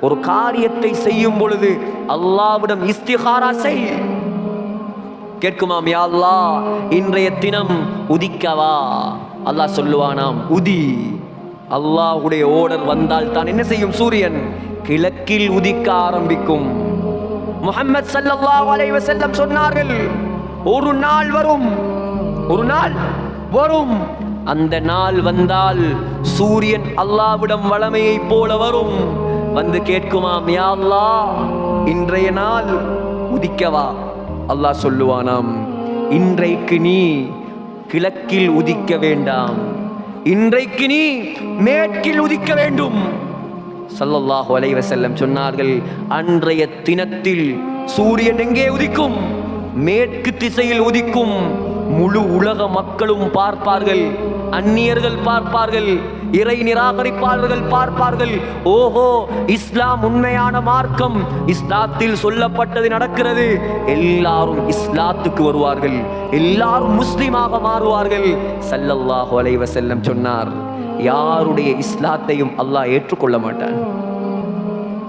ஒரு காரியத்தை செய்யும் பொழுது அல்லாவிடம் இஸ்திகாரா செய். கேட்குமாம் யாழ்லா அல்லாஹ் இன்றைய தினம் உதிக்கவா? அல்லாஹ் சொல்லுவானாம் உதி. அல்லாஹுடைய ஓடர் வந்தால் தான் என்ன செய்யும் சூரியன்? கிழக்கில் உதிக்க ஆரம்பிக்கும். முகமது ஸல்லல்லாஹு அலைஹி செல்லம் சொன்னார்கள் ஒரு நாள் வரும் ஒரு நாள் வரும். அந்த நாள் வந்தால் சூரியன் அல்லாவிடம் வளமையைப் போல வரும். வந்து கேட்குமாம் யா இன்றைய நாள் உதிக்கவா? அல்லாஹ் சொல்லுவானாம் இன்றைக்கு நீ கிழக்கில் உதிக்க வேண்டாம். இன்றைக்கு நீ மேற்கில் உதிக்க வேண்டும். சல்லல்லாஹு அலைவ செல்லம் சொன்னார்கள் அன்றைய தினத்தில் சூரியன் எங்கே உதிக்கும்? மேற்கு திசையில் உதிக்கும். முழு உலக மக்களும் பார்ப்பார்கள் அந்நியர்கள் பார்ப்பார்கள். இறை நிராகரிப்பாளர்கள் பார்ப்பார்கள். ஓஹோ இஸ்லாம் உண்மையான மார்க்கம். இஸ்லாத்தில் சொல்லப்பட்டது நடக்கிறது. எல்லாரும் இஸ்லாத்துக்கு வருவார்கள். எல்லாரும் முஸ்லிமாக மாறுவார்கள். சல்லல்லாஹு அலைவ செல்லம் சொன்னார் யாருடைய இஸ்லாத்தையும் அல்லாஹ் ஏற்றுக்கொள்ள மாட்டான்.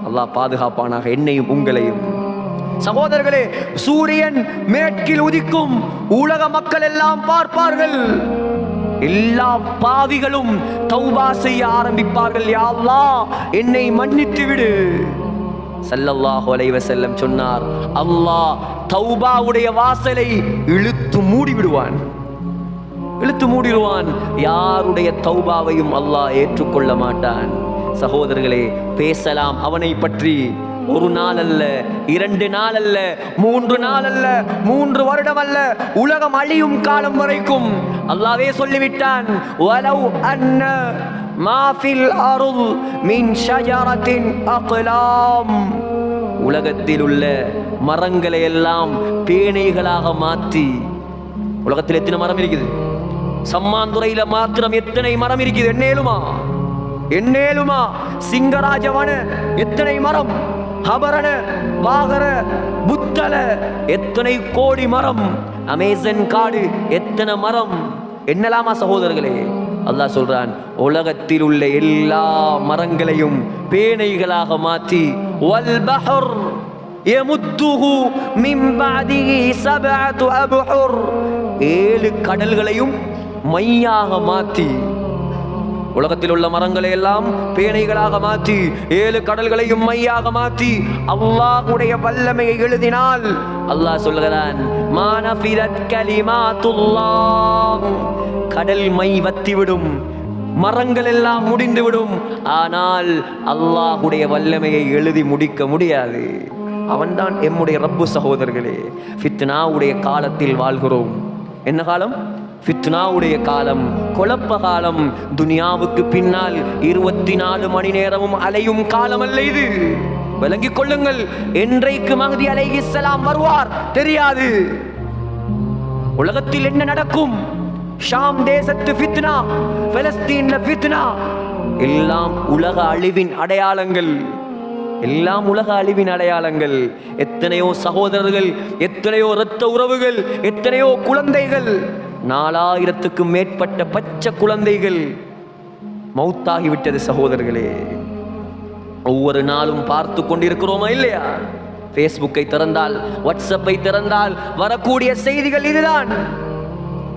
அல்லாஹ் பாதுகாப்பானாக என்னையும் உங்களையும். சகோதரர்களே சூரியன் மேற்கில் உதிக்கும். உலக மக்கள் எல்லாம் பார்ப்பார்கள். எல்லா பாவிகளும் தௌபா செய்ய ஆரம்பிப்பார்கள். யா என்னை மன்னித்து விடு ஸல்லல்லாஹு அலைஹி செல்லம் சொன்னார் அல்லாஹ் தௌபாவுடைய வாசலை இழுத்து மூடி விடுவான் இழுத்து மூடிடுவான். யாருடைய தௌபாவையும் அல்லாஹ் ஏற்றுக்கொள்ள மாட்டான். சகோதரர்களே பேசலாம் அவனை பற்றி. ஒரு நாள் அல்ல இரண்டு நாள் அல்ல மூன்று நாள் அல்ல மூன்று வருடம் அல்ல உலகம் அழியும் காலம் வரைக்கும் அல்லாவே சொல்லிவிட்டான் வலவ் அன்ன மாஃபில் அருள் மின் ஷஜரத்தின் அக்லாம். உலகத்தில் உள்ள மரங்களை எல்லாம் பேனைகளாக மாற்றி உலகத்தில் எத்தனை மரம் இருக்குது? சம்மாந்துறையில மாத்திரம் எத்தனை மரம் இருக்குது? என்னேலுமா? என்னேலுமா? சிங்கராஜவன எத்தனை மரம்? ஹபரண வாகர புத்தல எத்தனை கோடி மரம்? அமேசன் காடு எத்தனை மரம்? என்னலாமா சகோதரர்களே? அல்லாஹ் சொல்றான் உலகத்தில் உள்ள எல்லா மரங்களையும் பேனைகளாக மாற்றி வல் பஹர் யமுத்துஹு மின் சபஅத்து ஏழு கடல்களையும் மையாக மாற்றி உலகத்தில் உள்ள மரங்களை எல்லாம் பேனைகளாக மாற்றி ஏழு கடல்களையும் மையாக மாற்றி அல்லாஹுடைய வல்லமையை எழுதினால் அல்லாஹ் சொல்லுகிறான் கடல் மை வத்திவிடும் மரங்கள் எல்லாம் முடிந்துவிடும் ஆனால் அல்லாஹுடைய வல்லமையை எழுதி முடிக்க முடியாது. அவன்தான் எம்முடைய ரப்பு சகோதரர்களே ஃபித்னாவுடைய காலத்தில் வாழ்கிறோம். என்ன காலம்? ஃபித்னாவுடைய காலம் குழப்ப காலம். துனியாவுக்கு பின்னால் இருபத்தி நாலு மணி நேரமும் அலையும் காலம் அல்ல இது. விளங்கிக் கொள்ளுங்கள் என்றைக்கு மகதி அலை இஸ்லாம் வருவார் தெரியாது. உலகத்தில் என்ன நடக்கும்? ஷாம் தேசத்து ஃபித்னா பலஸ்தீன்ல ஃபித்னா. எல்லாம் உலக அழிவின் அடையாளங்கள். எல்லாம் உலக அழிவின் அடையாளங்கள். எத்தனையோ சகோதரர்கள் எத்தனையோ இரத்த உறவுகள் எத்தனையோ குழந்தைகள். நாலாயிரத்துக்கும் மேற்பட்ட பச்சை குழந்தைகள் மௌத்தாகிவிட்டது சகோதரர்களே. ஒவ்வொரு நாளும் பார்த்து கொண்டிருக்கிறோமா இல்லையா? ஃபேஸ்புக்கை திறந்தால் வாட்ஸ்அப்பை திறந்தால் வரக்கூடிய செய்திகள் இதுதான்.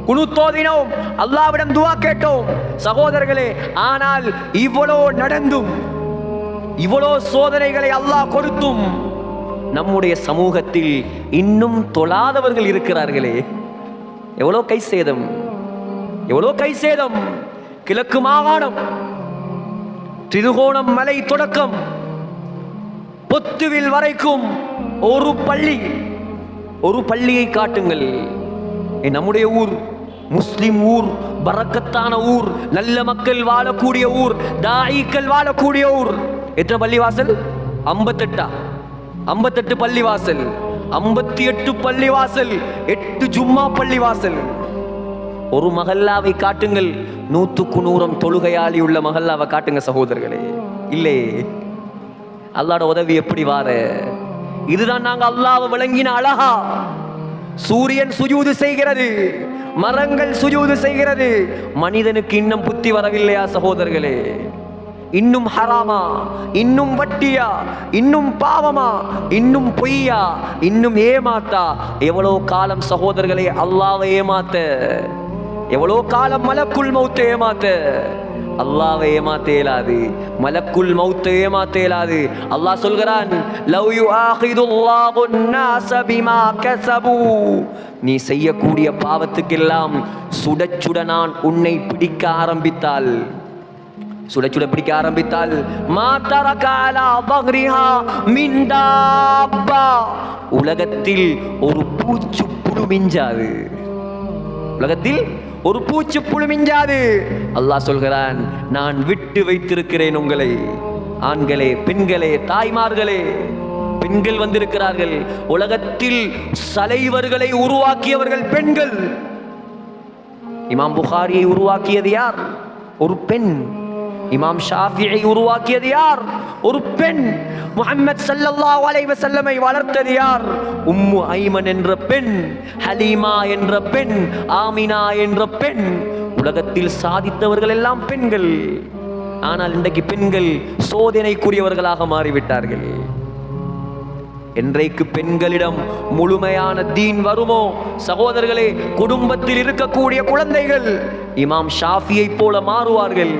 குழு தோதினோம் அல்லாவிடம் துவா கேட்டோம். சகோதரர்களே ஆனால் இவ்வளோ நடந்தும் இவ்வளோ சோதனைகளை அல்லாஹ் கொடுத்தும் நம்முடைய சமூகத்தில் இன்னும் தொழாதவர்கள் இருக்கிறார்களே. எவ்வளோ கை சேதம்? எவ்வளோ கை சேதம்? கிழக்கு மாகாணம். திருகோணம் மலை தொடக்கம். பொத்துவில் வரைக்கும் ஒரு பள்ளி. ஒரு பள்ளியை காட்டுங்கள். நம்முடைய ஊர் முஸ்லிம் ஊர் பறக்கத்தான ஊர் நல்ல மக்கள் வாழக்கூடிய ஊர் தாயிக்கள் வாழக்கூடிய ஊர். எத்தனை பள்ளிவாசல்? ஐம்பத்தெட்டா? ஐம்பத்தெட்டு பள்ளிவாசல். ஐம்பத்தி எட்டு பள்ளிவாசல் எட்டு ஜும்மா பள்ளிவாசல். ஒரு மகல்லாவை காட்டுங்கள் நூத்துக்கு நூறம் தொழுகையாளி உள்ள மகல்லாவை காட்டுங்க சகோதரர்களே. இல்லை அல்லாட உதவி எப்படி வார? இதுதான் நாங்க அல்லாவை விளங்கின அழகா. சூரியன் சுஜூது செய்கிறது மரங்கள் சுஜூது செய்கிறது. மனிதனுக்கு இன்னும் புத்தி வரவில்லையா சகோதரர்களே? இன்னும் ஹராமா இன்னும் வட்டியா இன்னும் பாவமா இன்னும் பொய்யா இன்னும் ஏமாத்தா எவ்வளோ காலம் சகோதரர்களே அல்லாவை ஏமாத்த எவ்வளோ காலம் மலக்குள் மௌத்தை ஏமாத்த அல்லாவை ஏமாத்த இயலாது மலக்குள் மௌத்தை ஏமாத்த இயலாது அல்லாஹ் சொல்கிறான் லவ் யுஆகிதுல்லாஹு الناس பிமா கஸபு நீ செய்யக்கூடிய பாவத்துக்கெல்லாம் சுட சுட நான் உன்னை பிடிக்க ஆரம்பித்தால் சுட சுட பிடிக்க ஆரம்பித்தால் மா தரக பஹ்ரிஹா உலகத்தில் ஒரு பூச்சு புழு மிஞ்சாது. உலகத்தில் ஒரு பூச்சு புழு மிஞ்சாது. அல்லாஹ் சொல்கிறான் நான் விட்டு வைத்திருக்கிறேன் உங்களை. ஆண்களே பெண்களே தாய்மார்களே. பெண்கள் வந்திருக்கிறார்கள். உலகத்தில் சலைவர்களை உருவாக்கியவர்கள் பெண்கள். இமாம் புகாரியை உருவாக்கியது யார்? ஒரு பெண். இமாம் ஷாஃபியை உருவாக்கியது யார் ஒரு பெண் முஹம்மத் சல்லல்லா அலைஹி செல்லமை வளர்த்தது யார் உம்மு ஐமன் என்ற பெண் ஹலீமா என்ற பெண் ஆமினா என்ற பெண் உலகத்தில் சாதித்தவர்கள் எல்லாம் பெண்கள் ஆனால் இன்றைக்கு பெண்கள் சோதனைக்குரியவர்களாக மாறிவிட்டார்கள் என்றைக்கு பெண்களிடம் முழுமையான தீன் வருமோ சகோதரர்களே குடும்பத்தில் இருக்கக்கூடிய குழந்தைகள் இமாம் ஷாஃபியை போல மாறுவார்கள்.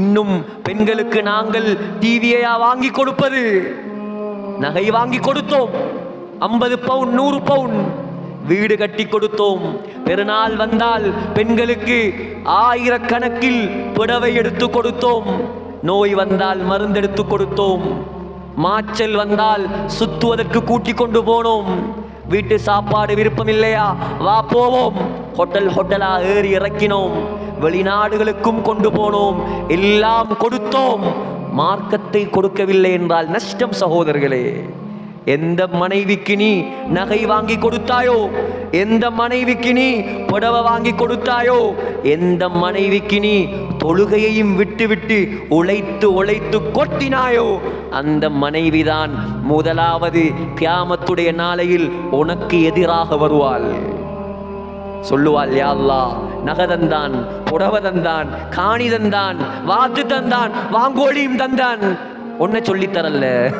இன்னும் பெண்களுக்கு நாங்கள் டிவியா வாங்கி கொடுப்பது. நகை வாங்கி கொடுத்தோம். ஐம்பது பவுன் நூறு பவுன். வீடு கட்டி கொடுத்தோம். பெருநாள் வந்தால் பெண்களுக்கு ஆயிரக்கணக்கில் புடவை எடுத்து கொடுத்தோம். நோய் வந்தால் மருந்தெடுத்து கொடுத்தோம். மாச்சல் வந்தால் சுத்துவதற்கு கூட்டி கொண்டு போனோம். வீட்டு சாப்பாடு விருப்பம் இல்லையா வா போவோம். ஹோட்டல் ஹோட்டலா ஏறி இறக்கினோம். வெளிநாடுகளுக்கும் கொண்டு போனோம். எல்லாம் கொடுத்தோம். மார்க்கத்தை கொடுக்கவில்லை என்றால் நஷ்டம் சகோதரர்களே. எந்த மனைவிக்கு நீ நகை வாங்கி கொடுத்தாயோ? எந்த மனைவிக்கு நீ புடவை வாங்கி கொடுத்தாயோ? எந்த மனைவிக்கு நீ தொழுகையையும் விட்டுவிட்டு உழைத்து உழைத்து கொட்டினாயோ? அந்த மனைவிதான் முதலாவது கியாமத்துடைய நாளையில் உனக்கு எதிராக வருவாள். சொல்லுவாள் யாழ்லா அல்லாஹ் நகை தந்தான் புடவை தந்தான் காணி தந்தான் வாத்து தந்தான் வாங்கோழியும் தந்தான். உன்னை சொல்லித்தரல்ல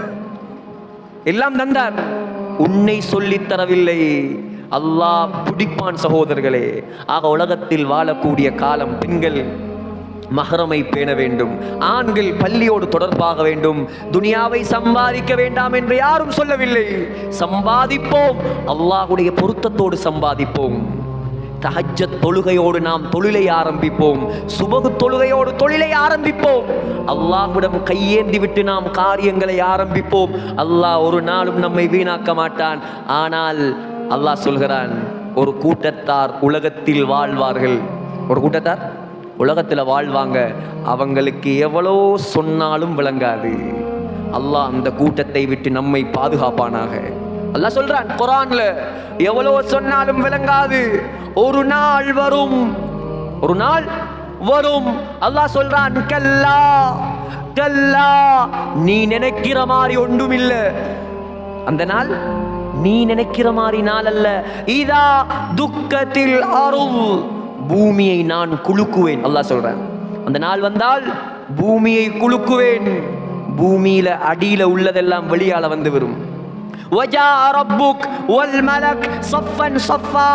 எல்லாம் தந்தார். உன்னை சொல்லித் தரவில்லை. அல்லாஹ் பிடிப்பான் சகோதரர்களே. ஆக உலகத்தில் வாழக்கூடிய காலம் பெண்கள் மகரமை பேண வேண்டும். ஆண்கள் பள்ளியோடு தொடர்பாக வேண்டும். துனியாவை சம்பாதிக்க வேண்டாம் என்று யாரும் சொல்லவில்லை. சம்பாதிப்போம். அல்லாஹுடைய பொருத்தத்தோடு சம்பாதிப்போம். தஹஜ்ஜத் தொழுகையோடு நாம் தொழிலை ஆரம்பிப்போம். சுபகு தொழுகையோடு தொழிலை ஆரம்பிப்போம். அல்லாஹ்விடம் கையேந்தி விட்டு நாம் காரியங்களை ஆரம்பிப்போம். அல்லாஹ் ஒரு நாளும் நம்மை வீணாக்க மாட்டான். ஆனால் அல்லாஹ் சொல்கிறான் ஒரு கூட்டத்தார் உலகத்தில் வாழ்வார்கள். ஒரு கூட்டத்தார்? உலகத்தில் வாழ்வாங்க. அவங்களுக்கு எவ்வளோ சொன்னாலும் விளங்காது. அல்லாஹ் அந்த கூட்டத்தை விட்டு நம்மை பாதுகாப்பானாக. அல்லாஹ் சொல்றான் குரான்ல எவ்வளவு சொன்னாலும் விளங்காது. ஒரு நாள் வரும் ஒரு நாள் வரும். அல்லாஹ் சொல்றான் கல்லா கல்லா நீ நினைக்கிற மாதிரி ஒன்றும் இல்ல அந்த நாள் நீ நினைக்கிற மாதிரி நாள் அல்ல. இதா துக்கத்தில் அருள் பூமியை நான் குலுக்குவேன். அல்லாஹ் சொல்றேன். அந்த நாள் வந்தால் பூமியை குலுக்குவேன். பூமியில அடியில உள்ளதெல்லாம் வெளியால வந்து வரும் வஜா ரப்புக் வல் மலக் சஃபன் சஃபா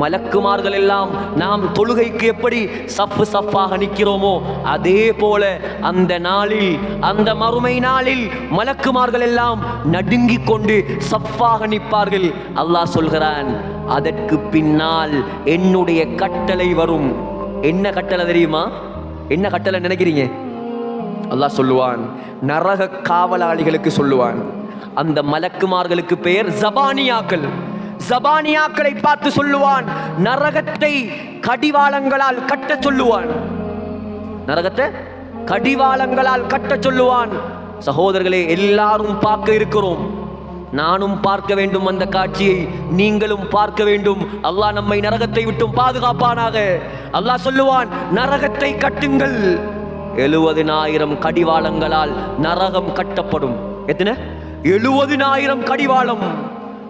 மலக்குமார்கள் எல்லாம் நாம் தொழுகைக்கு எப்படி சஃப்பு சஃப்பாக நிற்கிறோமோ அதே போல அந்த நாளில் அந்த மறுமை நாளில் மலக்குமார்கள் எல்லாம் நடுங்கிக் கொண்டு சஃப்பாக நிற்பார்கள். அல்லாஹ் சொல்கிறான் அதற்கு பின்னால் என்னுடைய கட்டளை வரும். என்ன கட்டளை தெரியுமா? என்ன கட்டளை நினைக்கிறீங்க? அல்லாஹ் சொல்லுவான் நரக காவலாளிகளுக்கு சொல்லுவான் அந்த மலக்குமார்களுக்கு பெயர் ஜபானியாக்கள். ஜபானியாக்களை பார்த்து சொல்லுவான் நரகத்தை கடிவாளங்களால் கட்ட சொல்லுவான். நரகத்தை கடிவாளங்களால் கட்ட சொல்லுவான். சகோதரர்களே எல்லாரும் பார்க்க இருக்கிறோம். நானும் பார்க்க வேண்டும் அந்த காட்சியை நீங்களும் பார்க்க வேண்டும். அல்லாஹ் நம்மை நரகத்தை விட்டும் பாதுகாப்பானாக. அல்லாஹ் சொல்லுவான் நரகத்தை கட்டுங்கள். எழுபதினாயிரம் கடிவாளங்களால் நரகம் கட்டப்படும். எத்தனை? எழுபதினாயிரம் கடிவாளம்.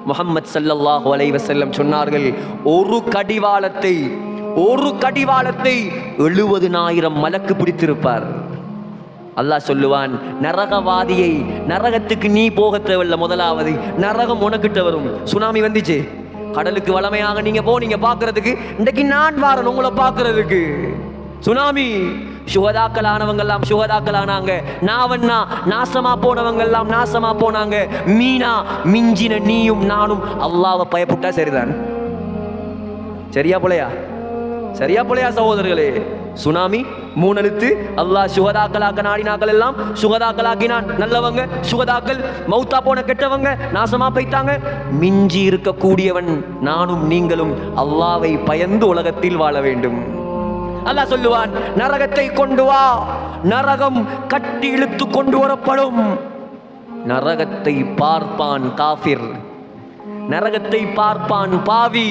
முகம்மது ஸல்லல்லாஹு அலைஹி செல்லம் சொன்னார்கள் ஒரு கடிவாளத்தை ஒரு கடிவாளத்தை எழுபதினாயிரம் மலக்கு பிடித்திருப்பார். அல்லாஹ் சொல்லுவான் நரகவாதியை நரகத்துக்கு நீ போக தேவையில்ல முதலாவது நரகம் உனக்கிட்ட வரும். சுனாமி வந்துச்சு. கடலுக்கு வளமையாக நீங்க போனீங்க பாக்குறதுக்கு இன்றைக்கு நான் வாரன் உங்களை பாக்குறதுக்கு சுனாமி சுகதாக்கள் ஆனவங்க எல்லாம் சுகதாக்கள் ஆனாங்க நாவண்ணா நாசமா போனவங்க எல்லாம் நாசமா போனாங்க. மீனா மிஞ்சின நீயும் நானும். அல்லாவை பயப்பட்டா சரிதான். சரியா போலையா? சரியா போலையா சகோதரர்களே? சுனாமி மூணெழுத்து அல்லாஹ் சுகதாக்களாக்க நாடினாக்கள் எல்லாம் சுகதாக்களாக்கினான். நல்லவங்க சுகதாக்கள் மௌத்தா போன கெட்டவங்க நாசமா போய்த்தாங்க. மிஞ்சி இருக்கக்கூடியவன் நானும் நீங்களும் அல்லாவை பயந்து உலகத்தில் வாழ வேண்டும். அல்லாஹ் சொல்லுவான் நரகத்தை கொண்டு வா நரகம் கட்டி இழுத்து கொண்டு வரப்படும். நரகத்தை பார்ப்பான் காஃபிர் நரகத்தை பார்ப்பான் பாவி.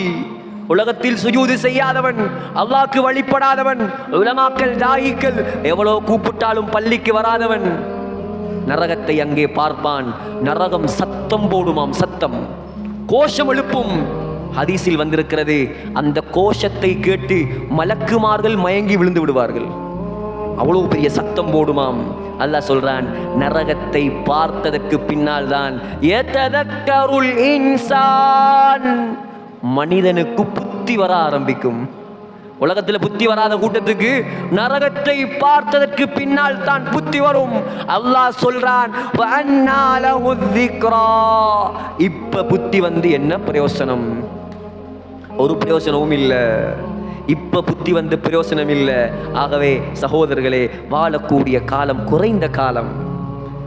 உலகத்தில் சுஜூது செய்யாதவன் அல்லாக்கு வழிபடாதவன் உலமாக்கள் தாயிக்கள் எவ்வளோ கூப்பிட்டாலும் பள்ளிக்கு வராதவன். நரகத்தை அங்கே பார்ப்பான். நரகம் சத்தம் போடுமாம் சத்தம். கோஷம் எழுப்பும். ஹதீஸில் வந்திருக்கிறது அந்த கோஷத்தை கேட்டு மலக்குமார்கள் மயங்கி விழுந்து விடுவார்கள். அவ்வளோ பெரிய சத்தம் போடுமாம். அல்லாஹ் சொல்றான் நரகத்தை பார்த்ததற்கு பின்னால் தான் இன்சான்? மனிதனுக்கு புத்தி வர ஆரம்பிக்கும். உலகத்தில் புத்தி வராத கூட்டத்துக்கு நரகத்தை பார்த்ததற்கு பின்னால் தான் புத்தி வரும். அல்லாஹ் சொல்றான் இப்ப புத்தி வந்து என்ன பிரயோசனம்? ஒரு பிரயோசனமும் இல்லை. இப்ப புத்தி வந்து பிரயோசனம் இல்லை. ஆகவே சகோதரர்களே வாழக்கூடிய காலம் குறைந்த காலம்.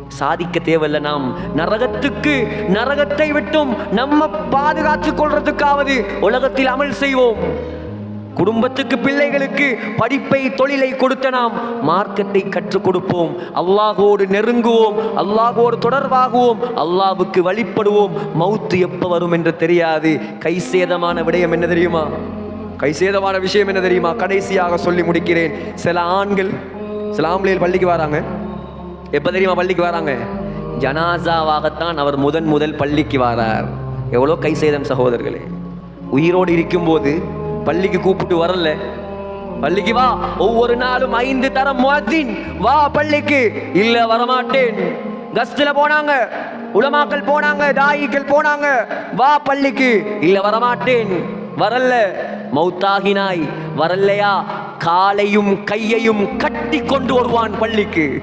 சாதிக்க தேவையில்ல நாம். நரகத்துக்கு நரகத்தை விட்டும் நம்ம பாதுகாத்துக் கொள்றதுக்காவது உலகத்தில் அமல் செய்வோம். குடும்பத்துக்கு பிள்ளைகளுக்கு படிப்பை தொழிலை கொடுத்த நாம் மார்க்கத்தை கற்றுக் கொடுப்போம். அல்லாஹோடு நெருங்குவோம். அல்லாஹோடு தொடர்பாகுவோம். அல்லாவுக்கு வழிபடுவோம். மௌத்து எப்ப வரும் என்று தெரியாது. கை சேதமான விடயம் என்ன தெரியுமா? கை சேதமான விஷயம் என்ன தெரியுமா? கடைசியாக சொல்லி முடிக்கிறேன். சில ஆண்கள் சில ஆம்பளைகள் பள்ளிக்கு வராங்க. எப்ப தெரியுமா பள்ளிக்கு வராங்க? ஜனாசாவாகத்தான் அவர் முதன் முதல் பள்ளிக்கு வாரார். எவ்வளோ கை சேதம் சகோதரர்களே. உயிரோடு இருக்கும்போது பள்ளிக்கு கூப்பிட்டு வரல. பள்ளிக்கு வா. ஒவ்வொரு நாளும் ஐந்து தரம் முஅத்தின் வா பள்ளிக்கு. இல்ல வரமாட்டேன். கஸ்ட்ல போனாங்க. உலமாக்கள் போனாங்க. தாயிகள் போனாங்க. வா பள்ளிக்கு. இல்ல வரமாட்டேன். வரல. மௌத்தாகினாய். வரலையா? காலையும் கையையும் கட்டி கொண்டு வருவான் பள்ளிக்கு.